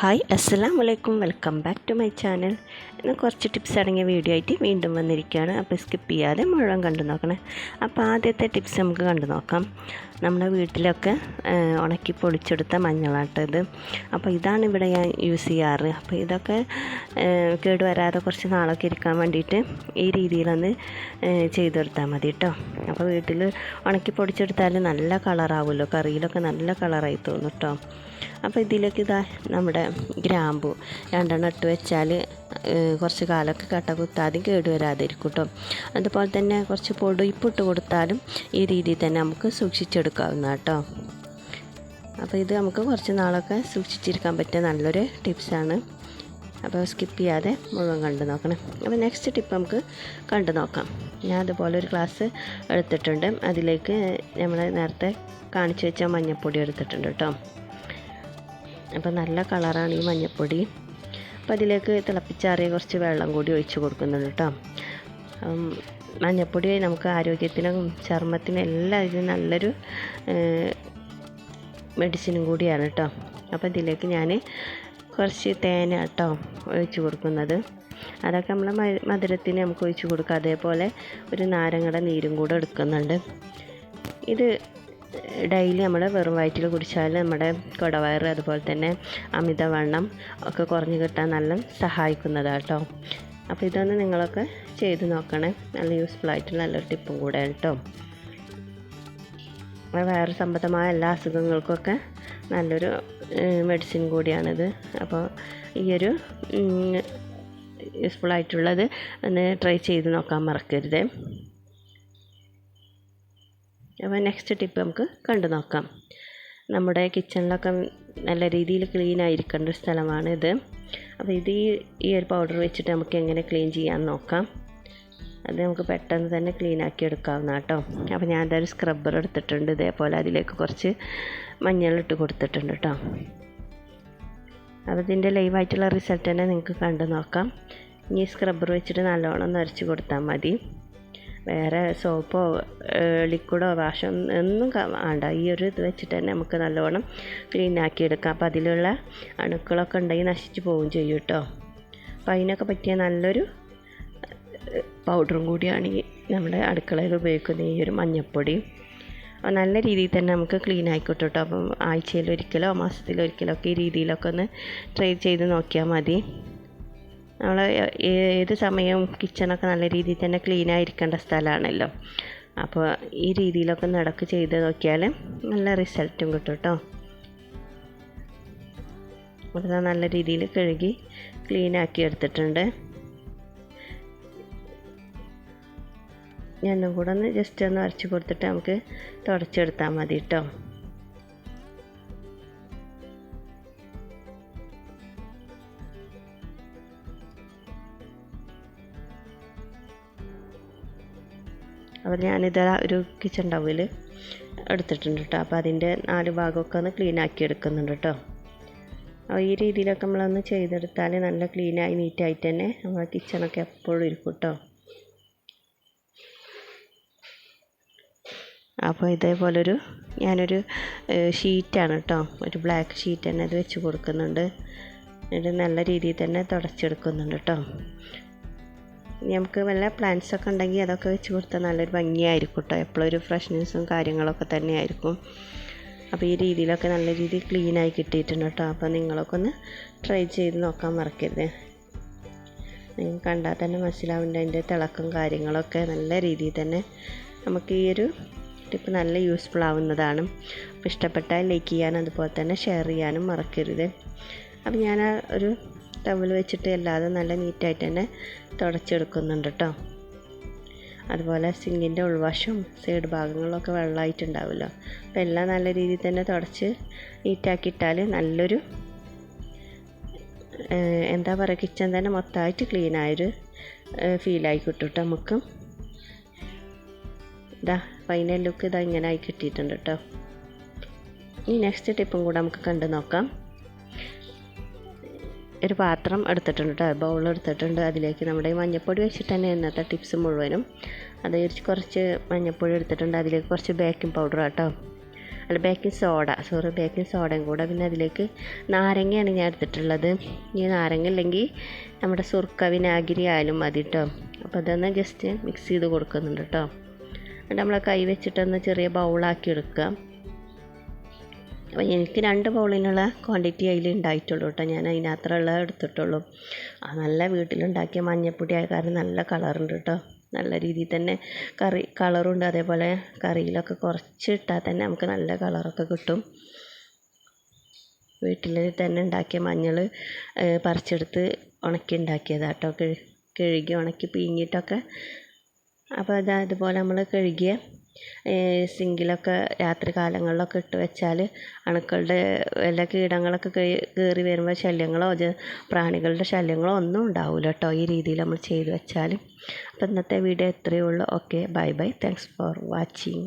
Hi അസ്സലാം വലൈക്കും welcome back to my channel. ഇന്ന് കുറച്ച് ടിപ്സ് അടങ്ങിയ വീഡിയോ ആയിട്ട് വീണ്ടും വന്നിരിക്കുകയാണ്. അപ്പോൾ സ്കിപ്പ് ചെയ്യാതെ മുഴുവൻ കണ്ടു നോക്കണേ. അപ്പോൾ ആദ്യത്തെ ടിപ്സ് നമുക്ക് കണ്ടു നോക്കാം. നമ്മുടെ വീട്ടിലൊക്കെ ഉണക്കി പൊളിച്ചെടുത്ത മഞ്ഞളാട്ടത് അപ്പോൾ ഇതാണ് ഇവിടെ ഞാൻ യൂസ് ചെയ്യാറ്. അപ്പോൾ ഇതൊക്കെ കേടുവരാതെ കുറച്ച് നാളൊക്കെ ഇരിക്കാൻ വേണ്ടിയിട്ട് ഈ രീതിയിലൊന്ന് ചെയ്തു ചെയ്തെടുത്താൽ മതി കേട്ടോ അപ്പോൾ വീട്ടിൽ ഉണക്കി പൊടിച്ചെടുത്താൽ നല്ല കളറാവുമല്ലോ. കറിയിലൊക്കെ നല്ല കളറായി തോന്നും കേട്ടോ അപ്പോൾ ഇതിലേക്ക് ഇതാ നമ്മുടെ ഗ്രാമ്പു രണ്ടെണ്ണം ഇട്ട് വെച്ചാൽ കുറച്ച് കാലമൊക്കെ കട്ട കുത്താതെ കേടുവരാതിരിക്കും കേട്ടോ അതുപോലെ തന്നെ കുറച്ച് പൊടിപ്പ് ഇട്ട് കൊടുത്താലും ഈ രീതിയിൽ തന്നെ നമുക്ക് സൂക്ഷിച്ചെടുക്കാവുന്ന കേട്ടോ അപ്പോൾ ഇത് നമുക്ക് കുറച്ച് നാളൊക്കെ സൂക്ഷിച്ചിരിക്കാൻ പറ്റിയ നല്ലൊരു ടിപ്സാണ് അപ്പോൾ സ്കിപ്പ് ചെയ്യാതെ മുഴുവൻ കണ്ടു നോക്കണം. അപ്പോൾ നെക്സ്റ്റ് ടിപ്പ് നമുക്ക് കണ്ടു നോക്കാം. ഞാൻ അതുപോലെ ഒരു ക്ലാസ് എടുത്തിട്ടുണ്ട്. അതിലേക്ക് നമ്മൾ നേരത്തെ കാണിച്ചു വെച്ച മഞ്ഞൾപ്പൊടി എടുത്തിട്ടുണ്ട് കേട്ടോ അപ്പോൾ നല്ല കളറാണ് ഈ മഞ്ഞൾപ്പൊടി അപ്പോൾ അതിലേക്ക് തിളപ്പിച്ചാറിയ കുറച്ച് വെള്ളം കൂടി ഒഴിച്ച് കൊടുക്കുന്നുണ്ട് കേട്ടോ. മഞ്ഞൾപ്പൊടി നമുക്ക് ആരോഗ്യത്തിനും ചർമ്മത്തിനും എല്ലാം ഇതിന് നല്ലൊരു മെഡിസിനും കൂടിയാണ് കേട്ടോ. അപ്പോൾ ഇതിലേക്ക് ഞാൻ കുറച്ച് തേന കേട്ടോ ഒഴിച്ച് കൊടുക്കുന്നത്. അതൊക്കെ നമ്മൾ മധുരത്തിന് നമുക്ക് ഒഴിച്ച് കൊടുക്കുക അതേപോലെ ഒരു നാരങ്ങയുടെ നീരും കൂടെ എടുക്കുന്നുണ്ട്. ഇത് ഡെയിലി നമ്മൾ വെറും വയറ്റിൽ കുടിച്ചാൽ നമ്മുടെ കുടവയറ് അതുപോലെ തന്നെ അമിതവണ്ണം ഒക്കെ കുറഞ്ഞു കിട്ടാൻ നല്ല സഹായിക്കുന്നതാണ് കേട്ടോ അപ്പോൾ ഇതൊന്ന് നിങ്ങളൊക്കെ ചെയ്ത് നോക്കണേ. നല്ല യൂസ്ഫുൾ ആയിട്ടുള്ള നല്ലൊരു ടിപ്പും കൂടെ കേട്ടോ വയറ് സംബന്ധമായ എല്ലാ അസുഖങ്ങൾക്കൊക്കെ നല്ലൊരു മെഡിസിൻ കൂടിയാണിത്. അപ്പോൾ ഈ ഒരു യൂസ്ഫുൾ ആയിട്ടുള്ളത് ഒന്ന് ട്രൈ ചെയ്ത് നോക്കാൻ മറക്കരുത്. അപ്പോൾ നെക്സ്റ്റ് ടിപ്പ് നമുക്ക് കണ്ടു നോക്കാം. നമ്മുടെ കിച്ചണിലൊക്കെ നല്ല രീതിയിൽ ക്ലീൻ ആയിരിക്കേണ്ട ഒരു സ്ഥലമാണ് ഇത്. അപ്പോൾ ഇത് ഈ ഒരു പൗഡർ വെച്ചിട്ട് നമുക്ക് എങ്ങനെ ക്ലീൻ ചെയ്യാൻ നോക്കാം. അത് നമുക്ക് പെട്ടെന്ന് തന്നെ ക്ലീൻ ആക്കി എടുക്കാവുന്ന കേട്ടോ. അപ്പോൾ ഞാൻ എന്തായാലും സ്ക്രബ്ബർ എടുത്തിട്ടുണ്ട്. ഇതേപോലെ അതിലേക്ക് കുറച്ച് മഞ്ഞളിട്ട് കൊടുത്തിട്ടുണ്ട് കേട്ടോ. അപ്പോൾ ഇതിന്റെ ലൈവായിട്ടുള്ള റിസൾട്ട് തന്നെ നിങ്ങൾക്ക് കണ്ടു നോക്കാം. ഇനി സ്ക്രബ്ബർ വെച്ചിട്ട് നല്ലോണം നരച്ച് കൊടുത്താൽ മതി. വേറെ സോപ്പോ ലിക്വിഡോ വാഷോ ഒന്നും വേണ്ട. ഈ ഒരു ഇത് വെച്ചിട്ട് തന്നെ നമുക്ക് നല്ലോണം ക്ലീൻ ആക്കി എടുക്കാം അപ്പോൾ അതിലുള്ള അണുക്കളൊക്കെ ഉണ്ടെങ്കിൽ നശിച്ചു പോവുകയും ചെയ്യും കേട്ടോ അപ്പോൾ അതിനൊക്കെ പറ്റിയ നല്ലൊരു പൗഡറും കൂടിയാണ് ഈ നമ്മുടെ അടുക്കളയിൽ ഉപയോഗിക്കുന്ന ഈ ഒരു മഞ്ഞൾപ്പൊടി അപ്പോൾ നല്ല രീതിയിൽ തന്നെ നമുക്ക് ക്ലീൻ ആയിക്കോട്ടെ കേട്ടോ അപ്പം ആഴ്ചയിലൊരിക്കലോ മാസത്തിലൊരിക്കലോ ഒക്കെ ഈ രീതിയിലൊക്കെ ഒന്ന് ട്രൈ ചെയ്ത് നോക്കിയാൽ മതി. നമ്മൾ ഏത് സമയവും കിച്ചണൊക്കെ നല്ല രീതിയിൽ തന്നെ ക്ലീൻ ആയിരിക്കേണ്ട സ്ഥലമാണല്ലോ അപ്പോൾ ഈ രീതിയിലൊക്കെ നടക്ക് ചെയ്ത് നോക്കിയാൽ നല്ല റിസൾട്ടും കിട്ടും കേട്ടോ അത് നല്ല രീതിയിൽ കഴുകി ക്ലീൻ ആക്കി എടുത്തിട്ടുണ്ട്. ഞാനും കൂടെ ഒന്ന് ജസ്റ്റ് ഒന്ന് അരച്ച് കൊടുത്തിട്ട് നമുക്ക് തുടച്ചെടുത്താൽ മതി കേട്ടോ അപ്പോൾ ഞാനിത് ഒരു കിച്ചൺ ടവൽ എടുത്തിട്ടുണ്ട് കേട്ടോ അപ്പോൾ അതിന്റെ നാല് ഭാഗമൊക്കെ ഒന്ന് ക്ലീൻ ആക്കി എടുക്കുന്നുണ്ട് കേട്ടോ അപ്പോൾ ഈ രീതിയിലൊക്കെ നമ്മളൊന്ന് ചെയ്തെടുത്താൽ നല്ല ക്ലീനായി നീറ്റായിട്ട് തന്നെ നമ്മുടെ കിച്ചണൊക്കെ എപ്പോഴും ഇരിക്കും കേട്ടോ അപ്പോൾ ഇതേപോലൊരു ഞാനൊരു ഷീറ്റാണ് കേട്ടോ ഒരു ബ്ലാക്ക് ഷീറ്റ് തന്നെ അത് വെച്ച് കൊടുക്കുന്നുണ്ട്. എന്നിട്ട് നല്ല രീതിയിൽ തന്നെ തുടച്ചെടുക്കുന്നുണ്ട് കേട്ടോ നമുക്ക് വല്ല പ്ലാന്റ്സ് ഒക്കെ ഉണ്ടെങ്കിൽ അതൊക്കെ വെച്ച് കൊടുത്താൽ നല്ലൊരു ഭംഗിയായിരിക്കും കേട്ടോ എപ്പോഴും ഒരു ഫ്രഷ്നെസ്സും കാര്യങ്ങളൊക്കെ തന്നെയായിരിക്കും. അപ്പോൾ ഈ രീതിയിലൊക്കെ നല്ല രീതിയിൽ ക്ലീനായി കിട്ടിയിട്ടുണ്ട് കേട്ടോ അപ്പോൾ നിങ്ങളൊക്കെ ഒന്ന് ട്രൈ ചെയ്ത് നോക്കാൻ മറക്കരുത്. നിങ്ങൾ കണ്ടാൽ തന്നെ മനസ്സിലാവുന്നുണ്ട് അതിന്റെ തിളക്കം കാര്യങ്ങളൊക്കെ നല്ല രീതിയിൽ തന്നെ നമുക്ക് ഈ ഒരു ടിപ്പ് നല്ല യൂസ്ഫുൾ ആവുന്നതാണ്. അപ്പോൾ ഇഷ്ടപ്പെട്ടാൽ ലൈക്ക് ചെയ്യാനും അതുപോലെ തന്നെ ഷെയർ ചെയ്യാനും മറക്കരുത്. അപ്പോൾ ഞാൻ ഒരു ടവൽ വെച്ചിട്ട് അല്ലാതെ നല്ല നീറ്റായിട്ട് തന്നെ തുടച്ചെടുക്കുന്നുണ്ട് കേട്ടോ അതുപോലെ സിങ്കിന്റെ ഉൾവശവും സൈഡ് ഭാഗങ്ങളൊക്കെ വെള്ളമായിട്ടുണ്ടാവുമല്ലോ. അപ്പോൾ എല്ലാം നല്ല രീതിയിൽ തന്നെ തുടച്ച് നീറ്റാക്കി ഇട്ടാൽ നല്ലൊരു എന്താ പറയുക കിച്ചൺ തന്നെ മൊത്തമായിട്ട് ക്ലീൻ ആയൊരു ഫീലായി കിട്ടും കേട്ടോ നമുക്ക്. ഇതാ ഫൈനൽ ലുക്ക് ഇതാ ഇങ്ങനെ ആയി കിട്ടിയിട്ടുണ്ട് കേട്ടോ ഈ നെക്സ്റ്റ് ടിപ്പും കൂടെ നമുക്ക് കണ്ടു നോക്കാം. ഒരു പാത്രം എടുത്തിട്ടുണ്ട് കേട്ടോ ബൗൾ എടുത്തിട്ടുണ്ട്. അതിലേക്ക് നമ്മുടെ മഞ്ഞപ്പൊടി വെച്ചിട്ട് തന്നെ ഇന്നത്തെ ടിപ്സ് മുഴുവനും അത് കുറച്ച് മഞ്ഞപ്പൊടി എടുത്തിട്ടുണ്ട്. അതിലേക്ക് കുറച്ച് ബേക്കിംഗ് പൗഡർ കേട്ടോ അല്ല ബേക്കിംഗ് സോഡ സോറി ബേക്കിംഗ് സോഡയും കൂടെ. പിന്നെ അതിലേക്ക് നാരങ്ങയാണ് ഞാൻ എടുത്തിട്ടുള്ളത്. ഈ നാരങ്ങ ഇല്ലെങ്കിൽ നമ്മുടെ സുർക്ക വിനാഗിരി ആയാലും മതി കേട്ടോ അപ്പോൾ അതൊന്ന് ജസ്റ്റ് മിക്സ് ചെയ്ത് കൊടുക്കുന്നുണ്ട് കേട്ടോ എന്നിട്ട് നമ്മളെ കൈ വെച്ചിട്ടൊന്ന് ചെറിയ ബൗളാക്കി എടുക്കുക. അപ്പോൾ എനിക്ക് രണ്ട് ബൗളിനുള്ള ക്വാണ്ടിറ്റി അതിൽ ഉണ്ടായിട്ടുള്ളൂ കേട്ടോ. ഞാൻ അതിനകത്തുള്ള എടുത്തിട്ടുള്ളൂ. ആ നല്ല വീട്ടിലുണ്ടാക്കിയ മഞ്ഞപ്പൊടി ആയ കാരണം നല്ല കളറുണ്ട് കേട്ടോ. നല്ല രീതിയിൽ തന്നെ കറി കളറുണ്ട്. അതേപോലെ കറിയിലൊക്കെ കുറച്ച് ഇട്ടാൽ തന്നെ നമുക്ക് നല്ല കളറൊക്കെ കിട്ടും. വീട്ടിൽ തന്നെ ഉണ്ടാക്കിയ മഞ്ഞൾ പറിച്ചെടുത്ത് ഉണക്കി ഉണ്ടാക്കിയതാണ് കേട്ടോ. കിഴ കഴുകി ഉണക്കി പിഴിഞ്ഞിട്ടൊക്കെ. അപ്പോൾ അതാ ഇതുപോലെ നമ്മൾ കഴുകിയ സിങ്കിലൊക്കെ രാത്രി കാലങ്ങളിലൊക്കെ ഇട്ട് വെച്ചാൽ അണുക്കളുടെ വല്ല കീടങ്ങളൊക്കെ കയറി വരുമ്പോൾ ശല്യങ്ങളോ പ്രാണികളുടെ ശല്യങ്ങളോ ഒന്നും ഉണ്ടാവില്ല കേട്ടോ. ഈ രീതിയിൽ നമ്മൾ ചെയ്ത് വെച്ചാൽ. അപ്പോൾ ഇന്നത്തെ വീഡിയോ ഇത്രയേ ഉള്ളൂ. Okay bye bye thanks for watching